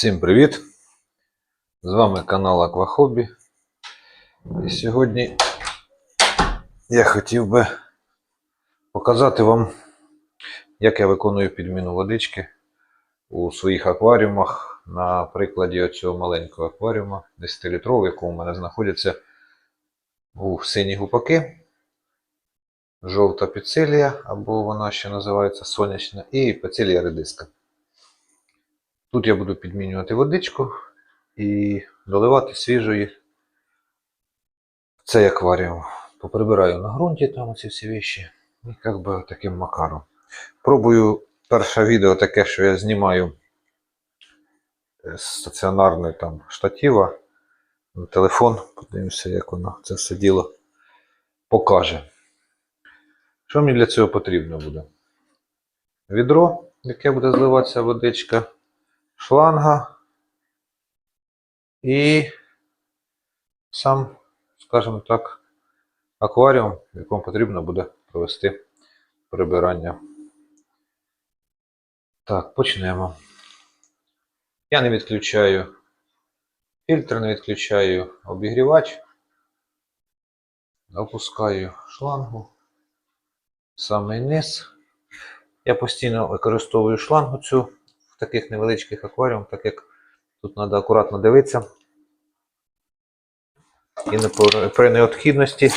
Всім привіт! З вами канал Аквахобі. І сьогодні я хотів би показати вам, як я виконую підміну водички у своїх акваріумах на прикладі оцього маленького акваріума 10-літрового, в якому в мене знаходяться у сині гупаки, жовта піцелія, або вона ще називається сонячна, і піцелія редиска. Тут я буду підмінювати водичку і доливати свіжої в цей акваріум. Поприбираю на ґрунті там ці всі вещі. І як би таким макаром. Пробую перше відео таке, що я знімаю з стаціонарної там штатива на телефон. Подивимося, як воно це все діло покаже. Що мені для цього потрібно буде? Відро, яке буде зливатися водичка шланга і сам, скажімо так, акваріум, в якому потрібно буде провести прибирання. Так, почнемо. Я не відключаю фільтр, не відключаю обігрівач. Опускаю шлангу самий низ. Я постійно використовую шлангу цю таких невеличких акваріумах, так як тут треба акуратно дивитися. І при необхідності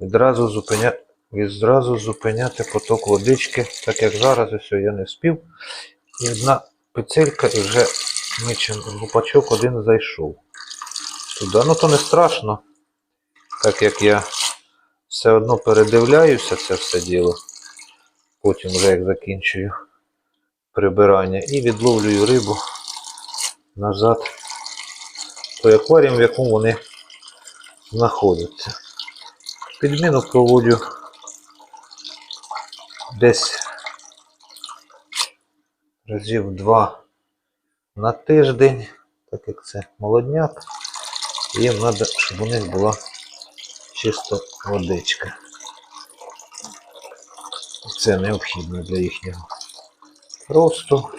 відразу, зупиня... відразу зупиняти поток водички, так як зараз ось я не вспів. І одна пецелька і вже мичин гупачок один зайшов туди. Ну то не страшно, так як я все одно передивляюся це все діло. Потім вже як закінчую прибирання і відловлюю рибу назад той акваріум, в якому вони знаходяться. Підміну проводжу десь разів два на тиждень, так як це молодняк. Їм треба, щоб у них була чиста водичка. Це необхідно для їхнього росту.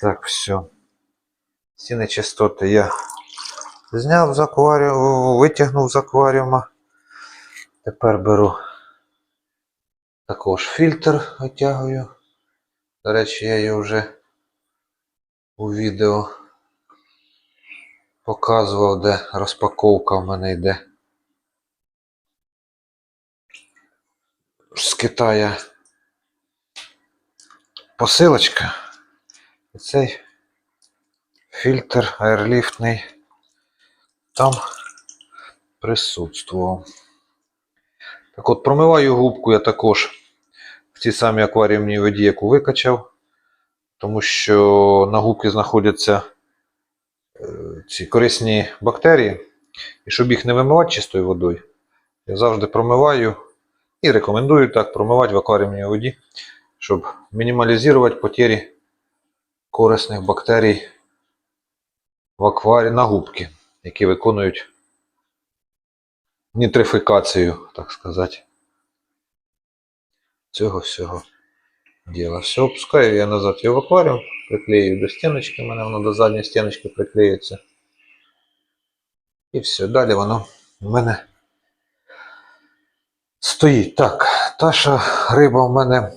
Так, все. Ці нечистоти я зняв з акваріуму, витягнув з акваріума. Тепер беру також фільтр витягую. До речі, я його вже у відео показував, де розпаковка в мене йде. З Китая посилочка. І цей фільтр аерліфтний там присутствував. Так от, промиваю губку я також в тій самій акваріумній воді, яку викачав, тому що на губці знаходяться е, ці корисні бактерії. І щоб їх не вимивати чистою водою, я завжди промиваю і рекомендую так промивати в акваріумній воді, щоб мінімалізувати потері корисних бактерій в акварі на губки, які виконують нітрифікацію, так сказати, цього всього діла. Все, опускаю я назад його в акваріум, приклею до стіночки, у мене воно до задньої стіночки приклеюється. І все, далі воно в мене стоїть. Так, та що риба в мене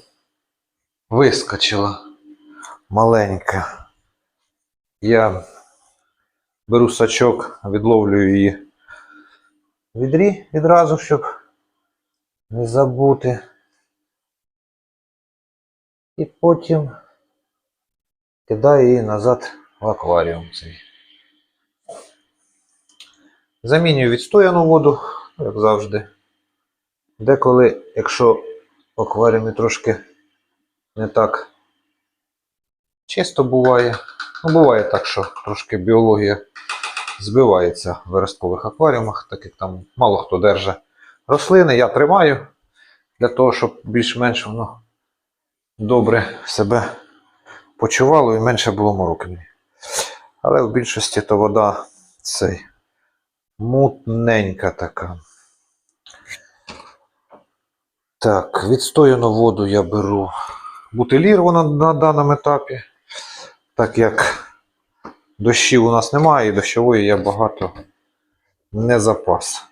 вискочила маленька. Я беру сачок, відловлюю її в відрі відразу, щоб не забути. І потім кидаю її назад в акваріум цей. Замінюю відстояну воду, як завжди. Деколи, якщо в акваріумі трошки не так чисто буває, ну буває так, що трошки біологія збивається в виразкових акваріумах, так як там мало хто держить рослини, я тримаю для того, щоб більш-менш воно добре себе почувало і менше було мороки. Але в більшості то вода цей мутненька така. Так, відстояну воду я беру бутиліровану на даному етапі, так як дощів у нас немає, і дощової я багато не запас.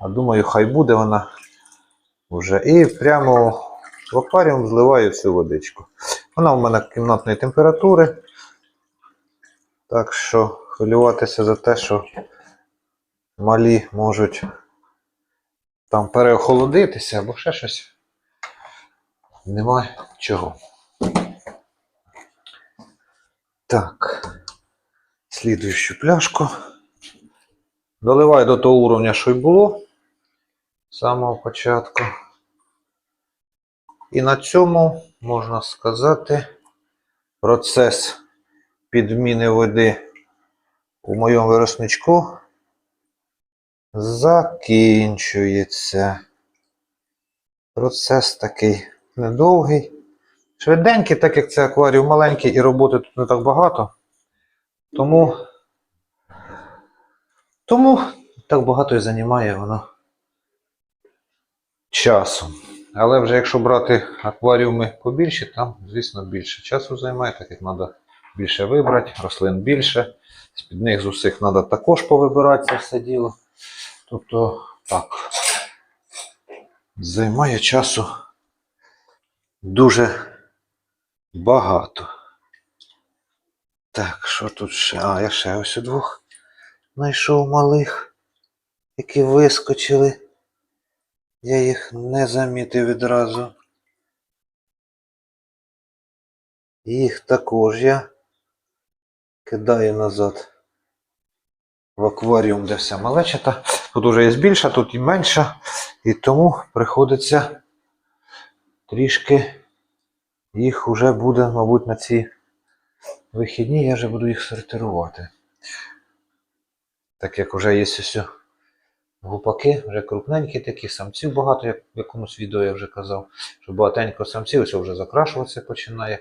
А думаю, хай буде вона вже. І прямо в акваріум зливаю цю водичку. Вона у мене кімнатної температури. Так що хвилюватися за те, що малі можуть там переохолодитися або ще щось. Немає чого. Так. Слідуючу пляшку. Доливаю до того уровня, що й було з самого початку. І на цьому, можна сказати, процес підміни води у моєму виросничку закінчується. Процес такий недовгий. Швиденький, так як це акваріум маленький і роботи тут не так багато. Тому, тому так багато і займає воно часу. Але вже якщо брати акваріуми побільші, там, звісно, більше часу займає, так як треба більше вибрати, рослин більше. З-під них з усіх треба також повибирати це все діло. Тобто, так, займає часу дуже багато. Так, що тут ще? А, я ще ось у двох знайшов малих, які вискочили. Я їх не замітив відразу. Їх також я кидаю назад в акваріум, де вся малечата. Тут уже є більша, тут і менша. І тому приходиться трішки їх вже буде, мабуть, на ці вихідні я вже буду їх сортирувати. Так як вже є ось гупаки, вже крупненькі такі, самців багато, як в якомусь відео я вже казав, що багатенько самців, ось вже закрашуватися починає.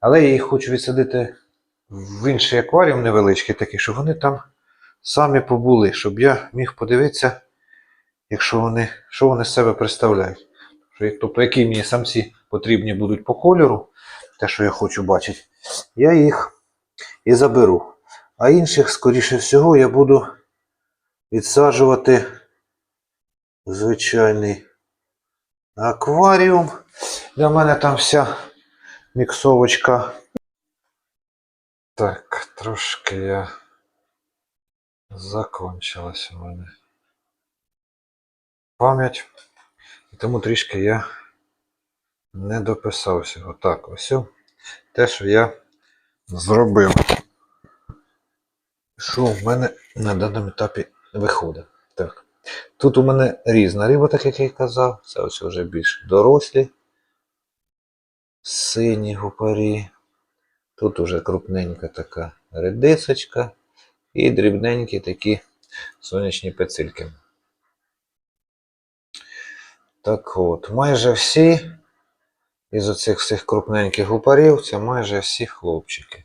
Але я їх хочу відсадити в інший акваріум невеличкий такий, щоб вони там самі побули, щоб я міг подивитися, якщо вони, що вони з себе представляють. Тобто, які мені самці потрібні будуть по кольору, те, що я хочу бачити, я їх і заберу. А інших, скоріше всього, я буду відсаджувати звичайний акваріум. Для мене там вся міксовочка. Так, трошки я закончилась у мене пам'ять. Тому трішки я не дописався. Отак, ось те, що я зробив. Що в мене на даному етапі виходить? Так. Тут у мене різна риба, так як я казав. Це ось вже більш дорослі. Сині гупарі. Тут уже крупненька така редисочка. І дрібненькі такі сонячні пецильки. Так от, майже всі із оцих всіх крупненьких гупарів це майже всі хлопчики.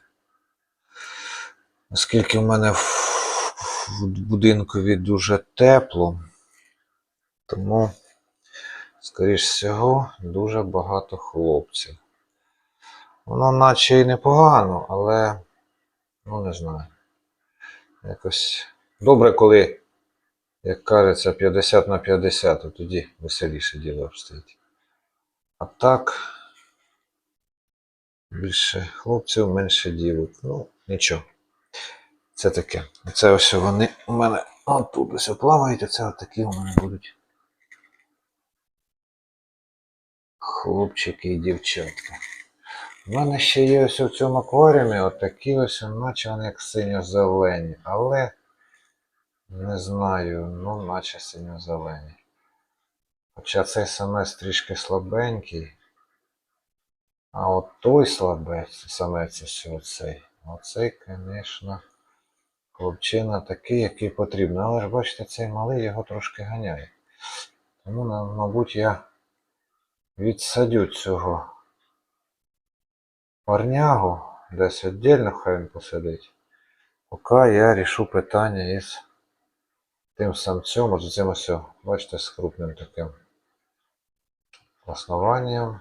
Оскільки в мене в, будинкові дуже тепло, тому, скоріш всього, дуже багато хлопців. Воно наче і непогано, але ну не знаю. Якось добре, коли, як кажеться, 50 на 50, то тоді веселіше діло обстоїть. А так, більше хлопців, менше дівок. Ну, нічого. Це таке. Це ось вони у мене отут ось плавають, а це отакі у мене будуть. Хлопчики і дівчатка. У мене ще є ось у цьому акваріумі отакі ось, наче вони як синьо-зелені, але не знаю, ну наче синьо-зелені. Хоча цей самець трішки слабенький. А от той слабець, самець ось оцей. Оцей, звісно, хлопчина такий, який потрібно. Але ж бачите, цей малий його трошки ганяє. Тому, мабуть, я відсадю цього парнягу десь віддільно хай він посидить. Поки я рішу питання із тим самцем, з цим ось, бачите, з крупним таким основанням.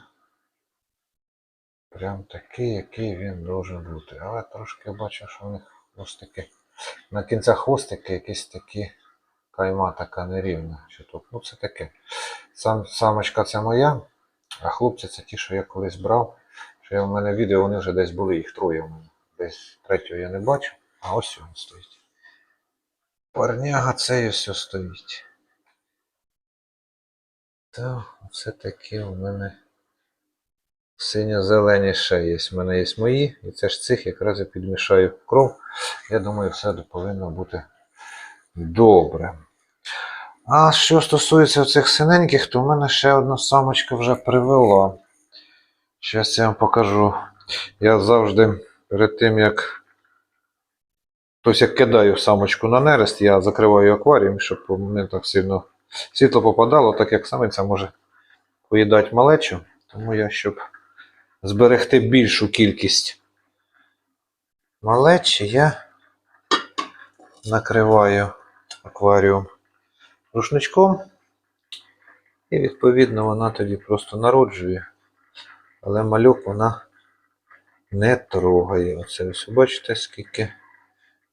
Прям такий, який він должен бути. Але трошки бачу, що в них хвостики. На кінцях хвостики якісь такі кайма така нерівна. Що тут? Ну це таке. Сам, самочка це моя, а хлопці це ті, що я колись брав. Що я в мене відео, вони вже десь були, їх троє в мене. Десь третього я не бачу, а ось він стоїть. Парняга цей ось стоїть. Та це таке у мене синьо-зелені ще є. У мене є мої, і це ж цих якраз я підмішаю кров. Я думаю, все повинно бути добре. А що стосується цих синеньких, то в мене ще одна самочка вже привела. Зараз я вам покажу. Я завжди перед тим, як тобто, як кидаю самочку на нерест, я закриваю акваріум, щоб не так сильно світло попадало, так як самиця може поїдати малечу. Тому я, щоб зберегти більшу кількість малечі, я накриваю акваріум рушничком. І відповідно вона тоді просто народжує. Але малюк вона не трогає. Оце ось бачите, скільки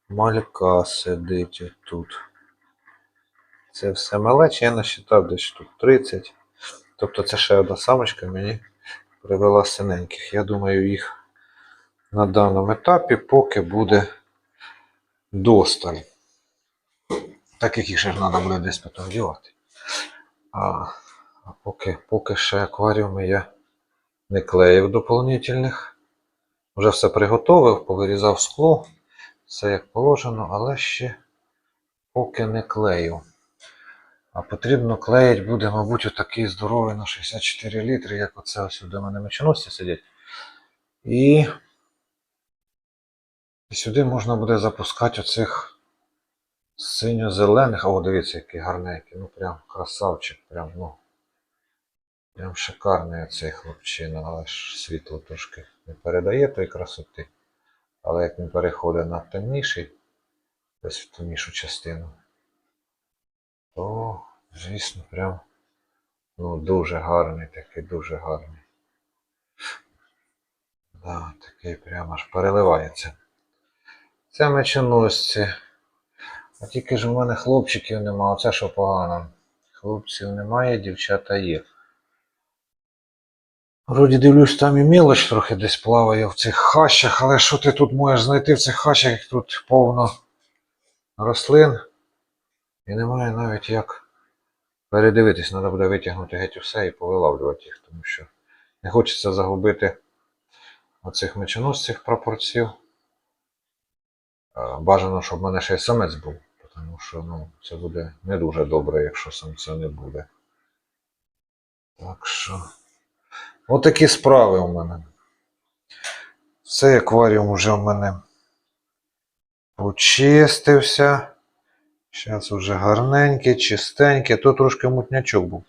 малька сидить тут. Це все малече, я насчитав десь тут 30. Тобто це ще одна самочка мені привела синеньких. Я думаю, їх на даному етапі поки буде досталь. Так як їх ще треба буде десь потім дівати. А, а поки, поки ще акваріуми я не клеїв доповнительних. Вже все приготовив, повирізав скло, все як положено, але ще поки не клею. А потрібно клеїть буде, мабуть, отакий здоровий на 64 літри, як оце ось в мене мечоносці сидять. І сюди можна буде запускати оцих синьо-зелених. О, дивіться, який гарненький. Ну прям красавчик, прям, ну. Прям шикарний цей хлопчина, але ж світло трошки не передає тої красоти. Але як він переходить на темніший, десь в темнішу частину, то, звісно, прям ну, дуже гарний, такий дуже гарний. Да, такий прямо аж переливається. Це мечоносці. А тільки ж у мене хлопчиків нема, оце що погано. Хлопців немає, дівчата є. Вроді дивлюсь, там і мілоч трохи десь плаває в цих хащах, але що ти тут можеш знайти в цих хащах, як тут повно рослин. І немає навіть як передивитись, треба буде витягнути геть усе і повилавлювати їх, тому що не хочеться загубити оцих мечоносців прапорців. Бажано, щоб в мене ще й самець був, тому що ну, це буде не дуже добре, якщо самця не буде. Так що. Отакі справи у мене. Цей акваріум вже в мене почистився. Зараз вже гарненький, чистенький. Тут трошки мутнячок був.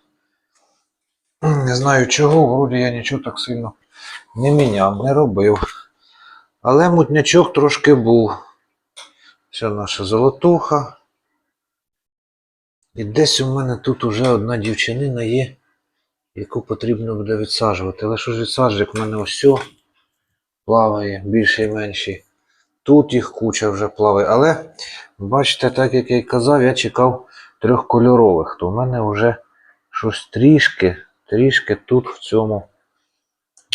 Не знаю чого, вроді я нічого так сильно не міняв, не робив. Але мутнячок трошки був. Все наша золотуха. І десь у мене тут уже одна дівчинина є яку потрібно буде відсаджувати. Але що ж відсаджувати, як в мене ось плаває, більше і менші. Тут їх куча вже плаває. Але, бачите, так як я й казав, я чекав трьохкольорових, то в мене вже щось трішки, трішки тут в цьому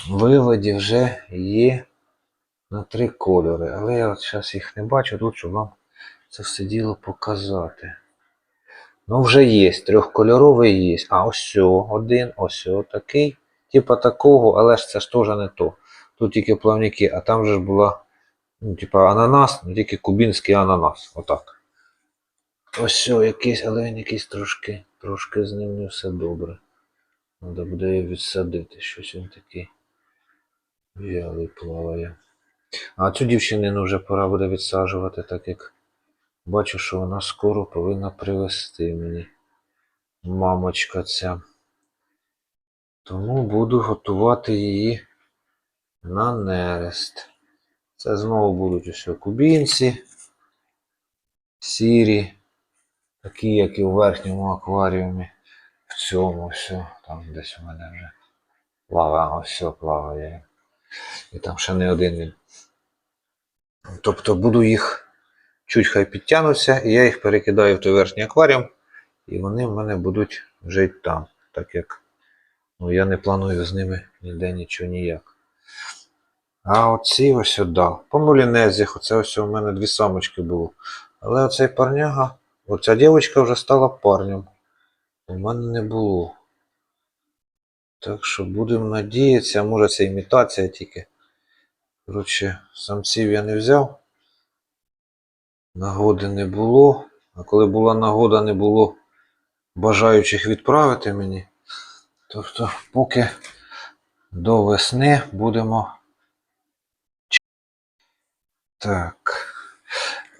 виводі вже є на три кольори. Але я от зараз їх не бачу тут, щоб вам це все діло показати. Ну, вже є, трьохкольоровий є. А ось один, ось такий. Типа такого, але ж це ж теж не то. Тут тільки плавники, а там же ж була, ну, типа ананас, ну тільки кубінський ананас. Отак. Ось якийсь, але він якийсь трошки, трошки з ним не все добре. Треба буде його відсадити. Щось він такий вялий плаває. А цю дівчинину вже пора буде відсаджувати, так як Бачу, що вона скоро повинна привезти мені мамочка ця. Тому буду готувати її на нерест. Це знову будуть усе кубінці, сірі, такі, як і у верхньому акваріумі. В цьому все, там десь у мене вже плаває, ось все плаває. І там ще не один він. Тобто буду їх чуть хай підтягнуться, і я їх перекидаю в той верхній акваріум, і вони в мене будуть жити там, так як ну, я не планую з ними ніде нічого ніяк. А оці ось сюди. По молінезіях, оце ось у мене дві самочки було. Але оцей парняга, оця дівчинка вже стала парнем. У мене не було. Так що будемо надіятися, може це імітація тільки. Коротше, самців я не взяв. Нагоди не було. А коли була нагода, не було бажаючих відправити мені. Тобто, поки до весни будемо. Так.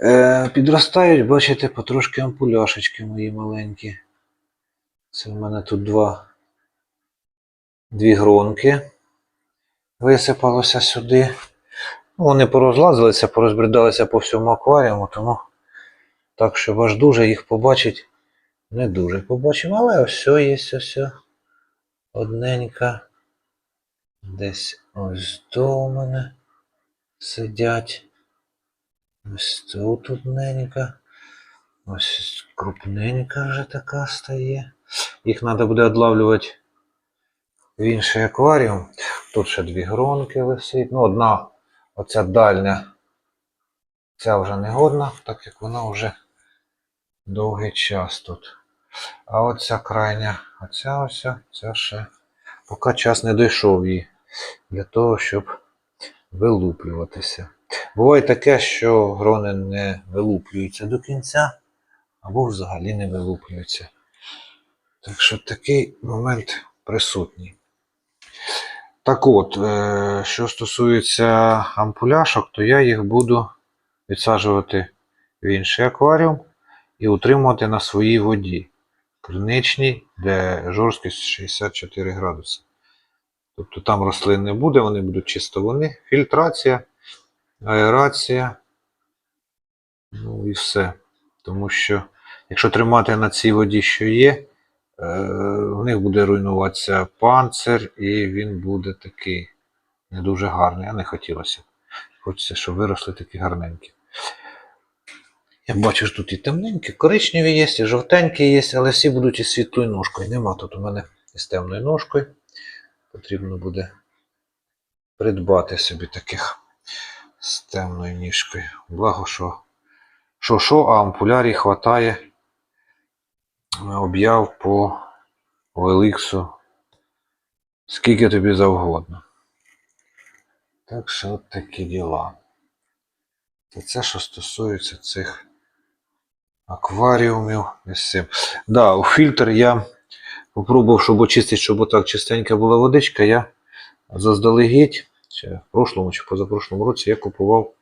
Е, підростають, бачите, потрошки ампуляшечки мої маленькі. Це в мене тут два. Дві гронки. Висипалося сюди. Вони порозлазилися, порозбридалися по всьому акваріуму, тому так, щоб аж дуже їх побачить, не дуже побачимо, але ось є ось. Одненька. Десь ось до мене сидять. Ось тут одненька. Ось крупненька вже така стає. Їх треба буде одлавлювати в інший акваріум. Тут ще дві гронки висить. Ну, одна, оця дальня, ця вже не годна, так як вона вже довгий час тут. А оця крайня, оця ось, ця ще поки час не дійшов її для того, щоб вилуплюватися. Буває таке, що грони не вилуплюються до кінця, або взагалі не вилуплюються. Так що такий момент присутній. Так от, е, що стосується ампуляшок, то я їх буду відсаджувати в інший акваріум і утримувати на своїй воді. Криничній, де жорсткість 64 градуси. Тобто там рослин не буде, вони будуть чисто вони. Фільтрація, аерація. Ну і все. Тому що, якщо тримати на цій воді, що є, в них буде руйнуватися панцир, і він буде такий не дуже гарний, а не хотілося. Хочеться, щоб виросли такі гарненькі. Я бачу, тут і темненькі, коричневі є, і жовтенькі є, але всі будуть із світлою ножкою. Нема тут у мене із темною ножкою. Потрібно буде придбати собі таких з темною ніжкою. Благо, що що, що а ампулярі хватає об'яв по Оліксу скільки тобі завгодно. Так що от такі діла. Це це, що стосується цих акваріумів із цим. Да, у фільтр я попробував, щоб очистити, щоб отак чистенька була водичка, я заздалегідь, чи в прошлому чи позапрошлому році я купував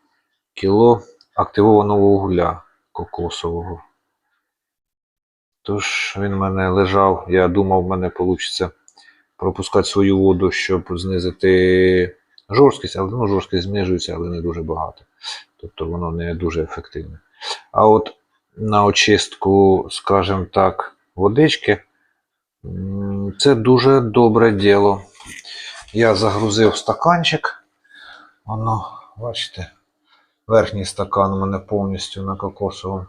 кіло активованого вугля кокосового. Тож він в мене лежав, я думав, в мене вийде пропускати свою воду, щоб знизити жорсткість, але ну, жорсткість знижується, але не дуже багато. Тобто воно не дуже ефективне. А от на очистку, скажімо так, водички, це дуже добре діло. Я загрузив стаканчик. Воно, бачите, верхній стакан у мене повністю на кокосовому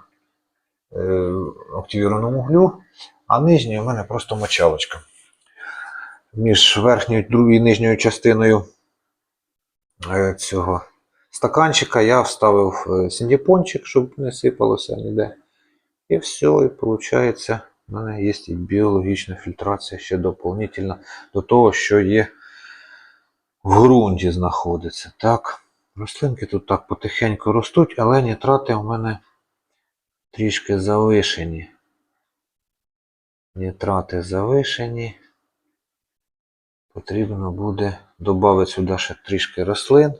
активірованому углю, а нижній у мене просто мочалочка. Між верхньою і нижньою частиною е, цього стаканчика я вставив е, сіндіпончик, щоб не сипалося ніде. І все, і виходить, в мене є і біологічна фільтрація ще доповнительна до того, що є в ґрунті знаходиться. Так, рослинки тут так потихеньку ростуть, але нітрати у мене трішки завишені. Нітрати завишені. Потрібно буде додати сюди ще трішки рослин,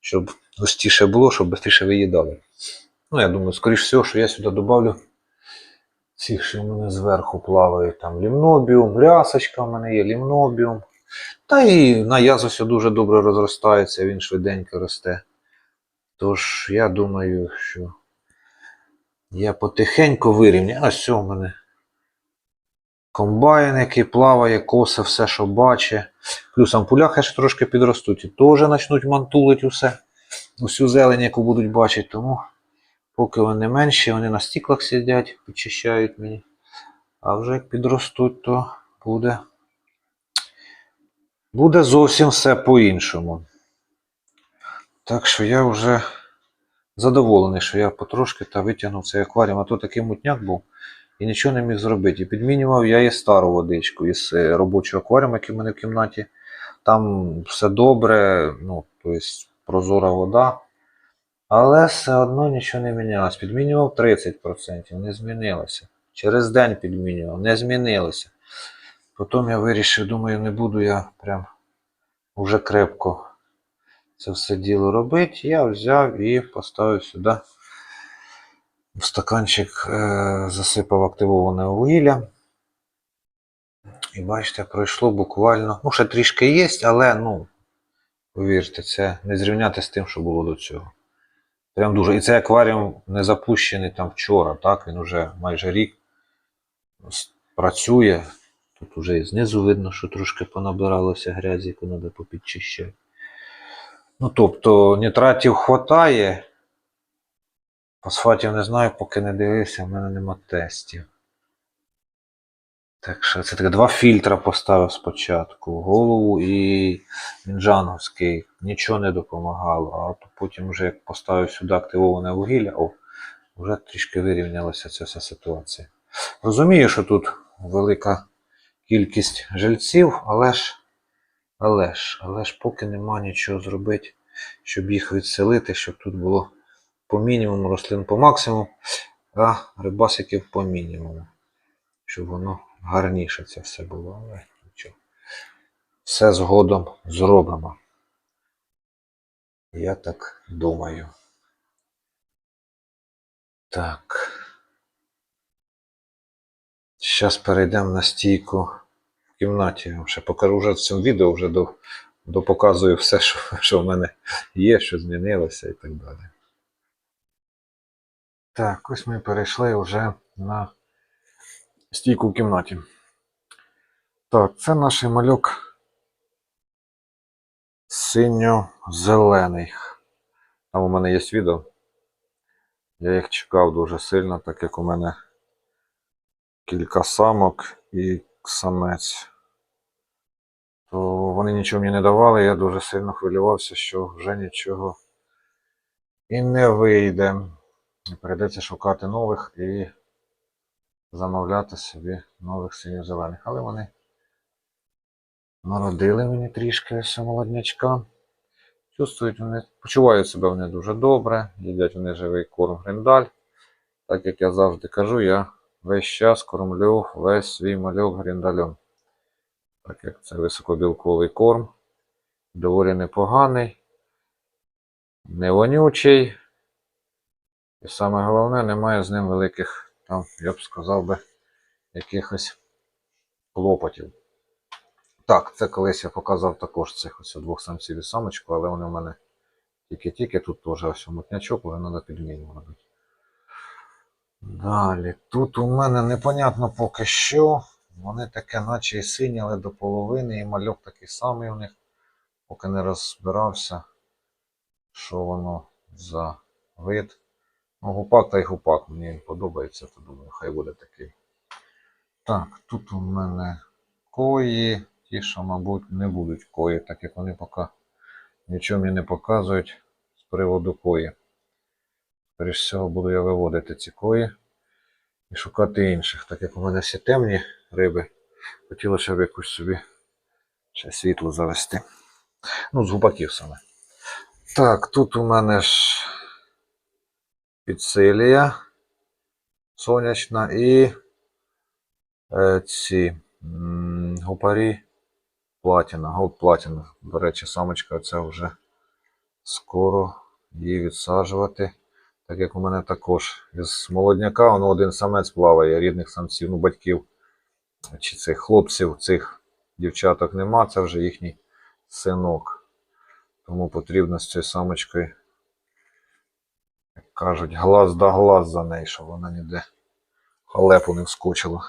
щоб густіше було, щоб швидше виїдали. Ну, я думаю, скоріш всього, що я сюди додавлю цих, що в мене зверху плавають. Там лімнобіум, рясочка в мене є, лімнобіум. Та і на язус дуже добре розростається, він швиденько росте. Тож, я думаю, що я потихеньку вирівняю. А все у мене комбайн, який плаває, косе все, що бачить. Плюс ампуляхи ж трошки підростуть і теж почнуть мантулити усе, усю зелень, яку будуть бачити. Тому поки вони менші, вони на стіклах сидять, підчищають мені. А вже як підростуть, то буде, буде зовсім все по-іншому. Так що я вже задоволений, що я потрошки та витягнув цей акваріум, а то такий мутняк був і нічого не міг зробити. І підмінював я і стару водичку із е, робочого акваріуму, який в мене в кімнаті. Там все добре, ну, тобто прозора вода. Але все одно нічого не мінялось. Підмінював 30%, не змінилося. Через день підмінював, не змінилося. Потім я вирішив, думаю, не буду я прям уже крепко це все діло робити. Я взяв і поставив сюди в стаканчик, е, засипав активоване вугілля. І бачите, пройшло буквально. Ну, ще трішки є, але ну, повірте, це не зрівняти з тим, що було до цього. Прям дуже. І цей акваріум не запущений там вчора, так? Він вже майже рік працює. Тут уже і знизу видно, що трошки понабиралося грязі, яку треба попідчищати. Ну, тобто, нітратів хватає. Фосфатів не знаю, поки не дивився, в мене нема тестів. Так що це таке два фільтра поставив спочатку. Голову і мінджанговський. Нічого не допомагало. А потім вже як поставив сюди активоване вугілля, о, вже трішки вирівнялася ця вся ситуація. Розумію, що тут велика кількість жильців, але ж, але ж, але ж поки нема нічого зробити, щоб їх відселити, щоб тут було по мінімуму, рослин по максимуму, а рибасиків по мінімуму. Щоб воно гарніше це все було, але нічого. Все згодом зробимо. Я так думаю. Так. Зараз перейдемо на стійку кімнаті. Ще покажу вже в цьому відео, вже до, допоказую все, що, що в мене є, що змінилося і так далі. Так, ось ми перейшли вже на стійку в кімнаті. Так, це наш мальок синьо-зелений. Там у мене є відео. Я їх чекав дуже сильно, так як у мене кілька самок і самець. То вони нічого мені не давали, я дуже сильно хвилювався, що вже нічого і не вийде. Прийдеться шукати нових і замовляти собі нових синьо-зелених. Але вони народили мені трішки ось молоднячка. Чувствують вони, почувають себе вони дуже добре, їдять вони живий корм гриндаль. Так як я завжди кажу, я весь час кормлю весь свій мальок гриндалем. Так як це високобілковий корм, доволі непоганий, не вонючий. І саме головне, немає з ним великих, там, я б сказав би, якихось клопотів. Так, це колись я показав також цих ось двох самців і самочку, але вони в мене тільки-тільки тут теж ось мутнячок, але треба підмінювати. Далі, тут у мене непонятно поки що. Вони таке, наче і сині, але до половини, і мальок такий самий у них, поки не розбирався, що воно за вид. Ну, гупак та й гупак, мені він подобається, то думаю, хай буде такий. Так, тут у мене кої, ті, що, мабуть, не будуть кої, так як вони поки нічого мені не показують з приводу кої. Скоріше всього, буду я виводити ці кої і шукати інших, так як у мене всі темні риби. Хотілося б якусь собі ще світло завести. Ну, з гупаків саме. Так, тут у мене ж підсилія сонячна і е, ці гупарі платіна, голд платіна. До речі, самочка це вже скоро її відсаджувати. Так як у мене також із молодняка воно один самець плаває, рідних самців, ну батьків чи цих хлопців, цих дівчаток нема, це вже їхній синок. Тому потрібно з цією самочкою як кажуть, глаз да глаз за неї, щоб вона ніде халепу не вскочила.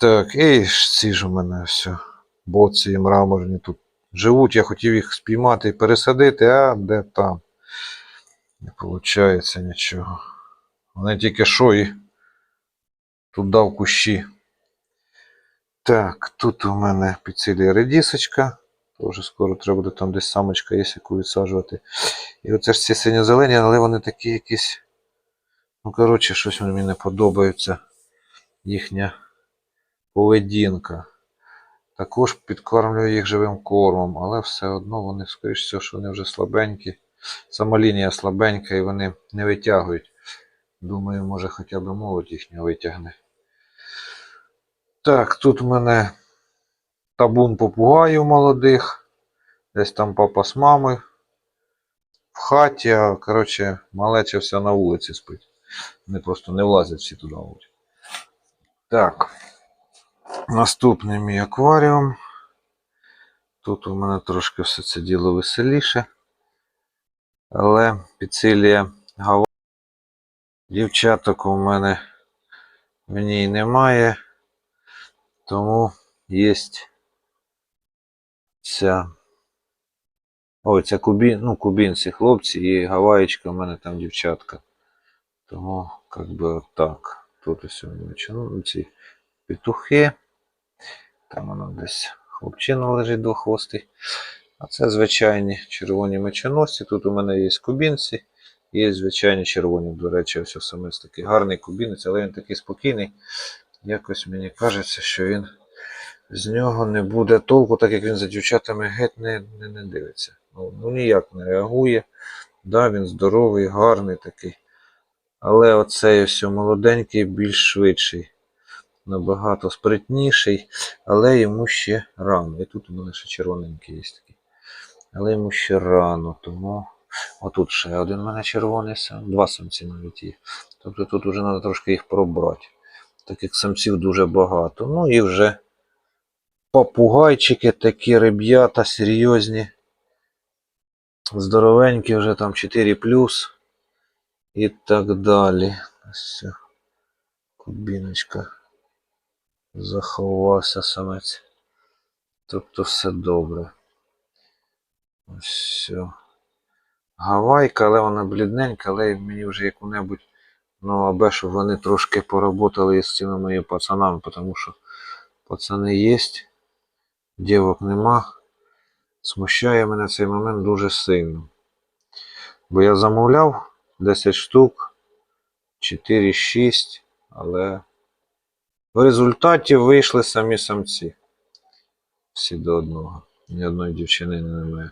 Так, і ці ж у мене все боці мраморні тут живуть. Я хотів їх спіймати і пересадити, а де там? Не виходить нічого. Вони тільки що і туди в кущі. Так, тут у мене підцілює редісочка. Тоже скоро треба буде там десь самочка є, яку відсаджувати. І оце ж ці синьо-зелені, але вони такі якісь. Ну, коротше, щось мені не подобається. Їхня поведінка. Також підкормлюю їх живим кормом, але все одно вони, скоріш всього, що вони вже слабенькі. Сама лінія слабенька і вони не витягують. Думаю, може хоча б молодь їхня витягне. Так, тут у мене табун попугаїв молодих. Десь там папа з мамою. В хаті, а коротше, малеча вся на вулиці спить. Вони просто не влазять всі туди. мабуть. Так. Наступний мій акваріум. Тут у мене трошки все це діло веселіше. Але підсилює гава. Дівчаток у мене в ній немає. Тому є ця. Ой, це кубін, ну, кубінці хлопці і гаваєчка у мене там дівчатка. Тому, як би отак. Тут ось ну, ці петухи. Там воно десь хлопчина лежить двоххвостий. А це звичайні червоні мечоносці. Тут у мене є кубінці, є звичайні червоні. До речі, ось саме такий гарний кубінець, але він такий спокійний. Якось мені кажеться, що він з нього не буде толку, так як він за дівчатами геть не, не, не дивиться. Ну, ну ніяк не реагує. Да, він здоровий, гарний такий. Але оцей ось молоденький більш швидший. Набагато спритніший, але йому ще рано. І тут у мене ще червоненький є такий. Але йому ще рано, тому. Отут ще один у мене червоний сам, два самці навіть є. Тобто тут вже треба трошки їх пробрати. Таких самців дуже багато. Ну і вже попугайчики, такі ребята серйозні. Здоровенькі вже там 4 і так далі. Ось. Кубіночка. Заховався самець. Тобто все добре. Ось все. Гавайка, але вона блідненька, але мені вже яку-небудь, ну, аби щоб вони трошки поработали з цими моїми пацанами, тому що пацани є, дівок нема. Смущає мене цей момент дуже сильно. Бо я замовляв 10 штук, 4-6, але в результаті вийшли самі самці. Всі до одного. Ні одної дівчини немає.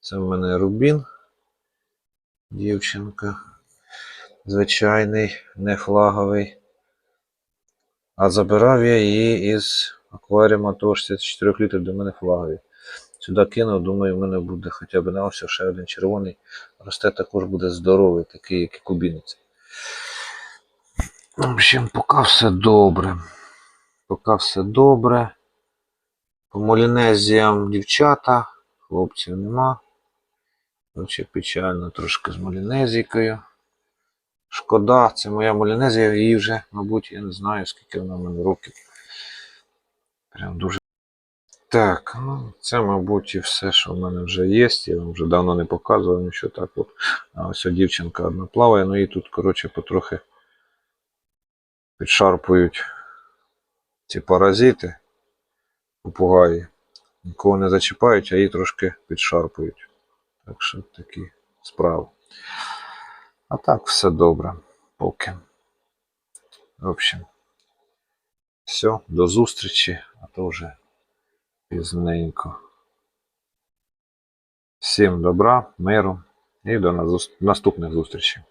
Це в мене Рубін. Дівчинка. Звичайний, не флаговий. А забирав я її із акваріума того 64 літрів до мене флагові. Сюди кинув, думаю, в мене буде хоча б на ось ще один червоний. Росте також буде здоровий, такий, як і кубінець. В общем, поки все добре. Поки все добре. По молінезіям дівчата, хлопців нема. Короче, печально трошки з молінезійкою. Шкода, це моя молінезія, її вже, мабуть, я не знаю, скільки вона в мене років. Прям дуже. Так, ну це, мабуть, і все, що в мене вже є. Я вам вже давно не показував нічого так. От. А ось дівчинка одна плаває, ну і тут, коротше, потрохи підшарпують ці паразити, попугаї. Нікого не зачіпають, а її трошки підшарпують. Так що такі справи. А так, все добре. Поки. В общем, все, до зустрічі, а то вже пізненько. Всім добра, миру і до наступних зустрічей.